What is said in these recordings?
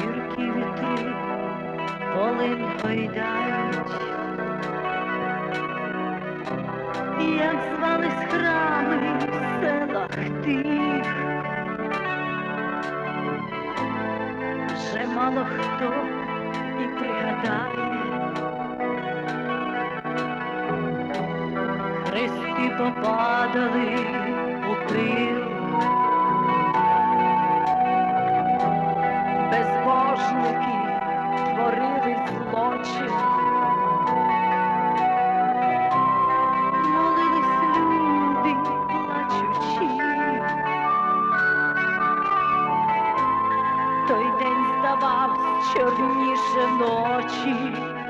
Гіркі вітри полин поїдають, як звались храми в селах тих, вже мало хто і пригадає. Хрести попадали жив, безбожники творили злочин, молились люди плачучі, той день здавав чорніше ночі.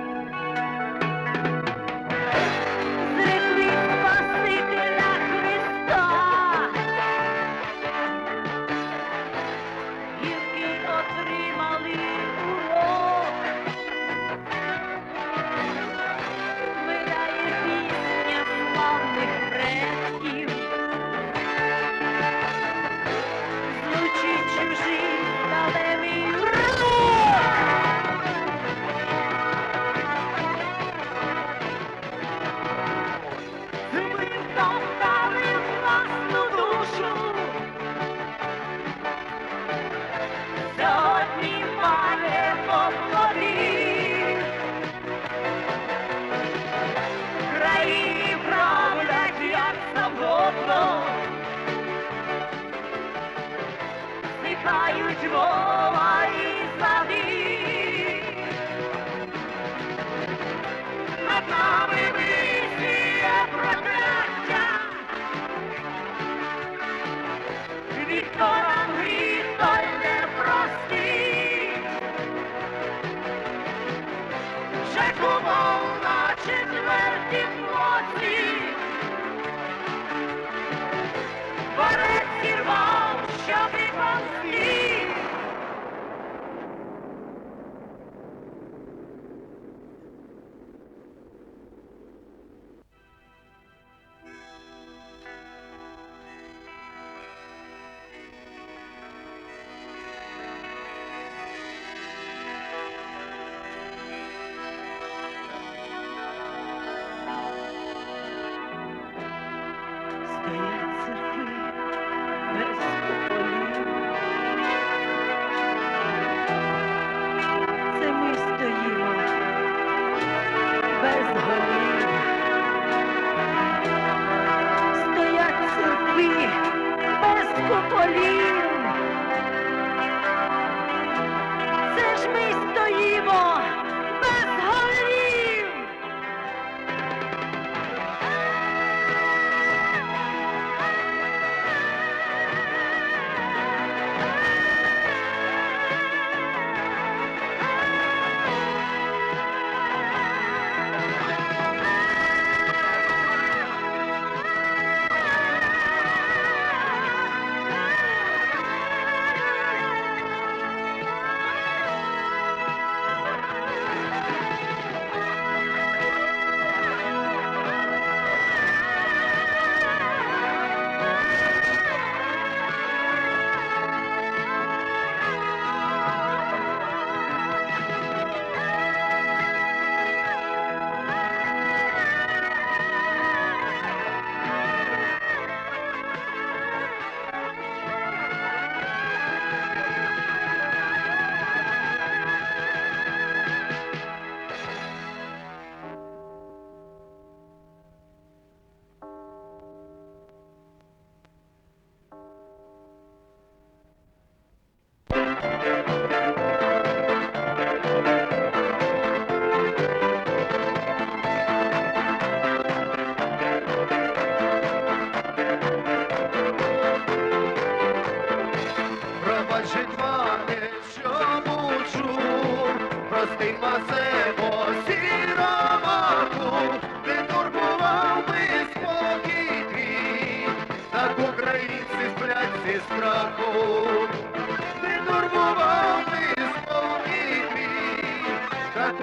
Oh.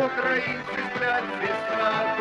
Українці сплять зі страху.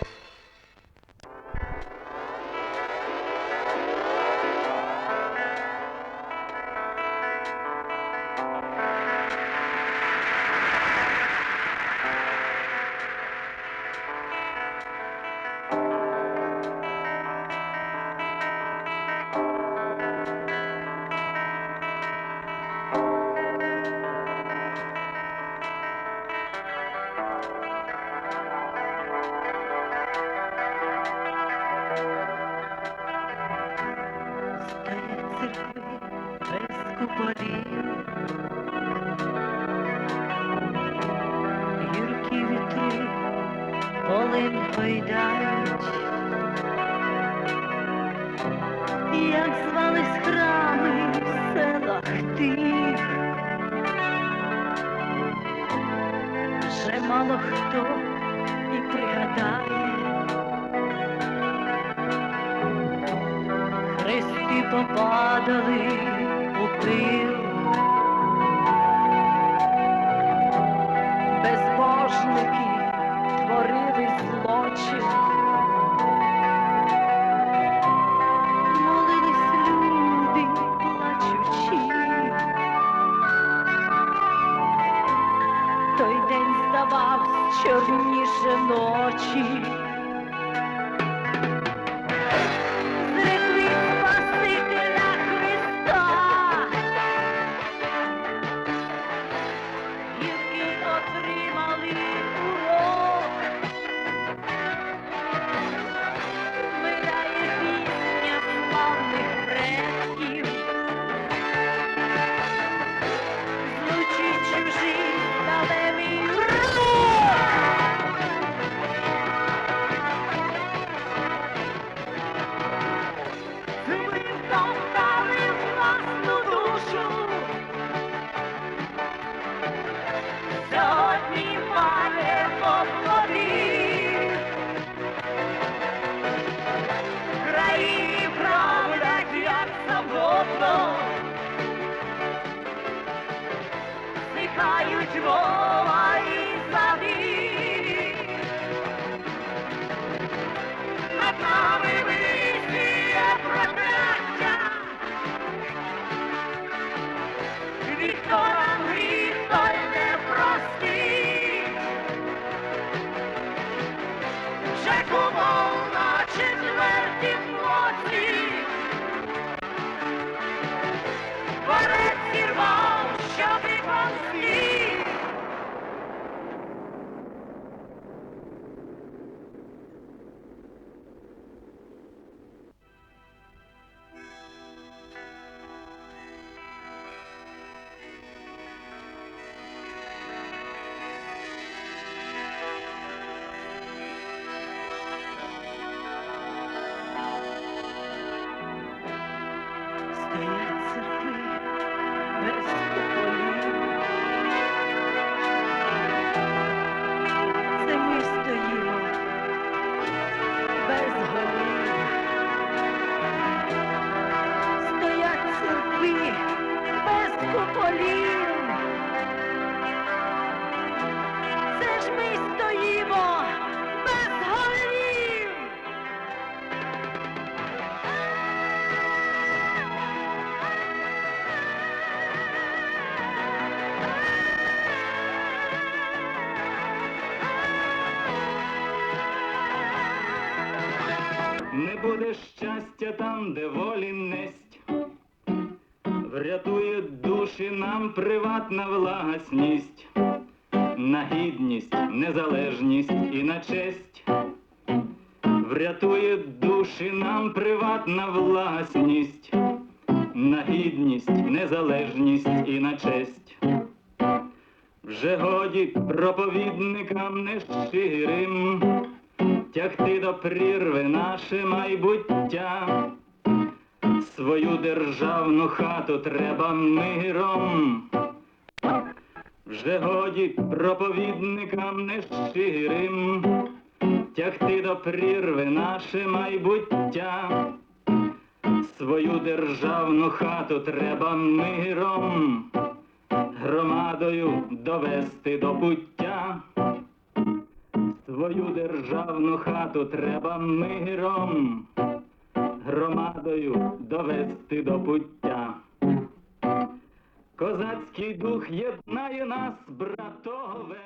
гіркі вітри полин поїдають, як звались храми в селах тих, вже мало хто і пригадає. Хрести попадали у пил. це ж ми стоїмо без голів. Не буде щастя там, де волі несть. Врятує душі нам приватна власність, на гідність, незалежність і на честь. Врятує душі нам приватна власність, на гідність, незалежність і на честь. Вже годі проповідникам нещирим тягти до прірви наше майбуття. Свою державну хату треба миром. Вже годі проповідникам нещирим тягти до прірви наше майбуття. Свою державну хату треба миром, громадою довести до буття. Свою державну хату треба миром, громадою довести до пуття. Козацький дух єднає нас, братове,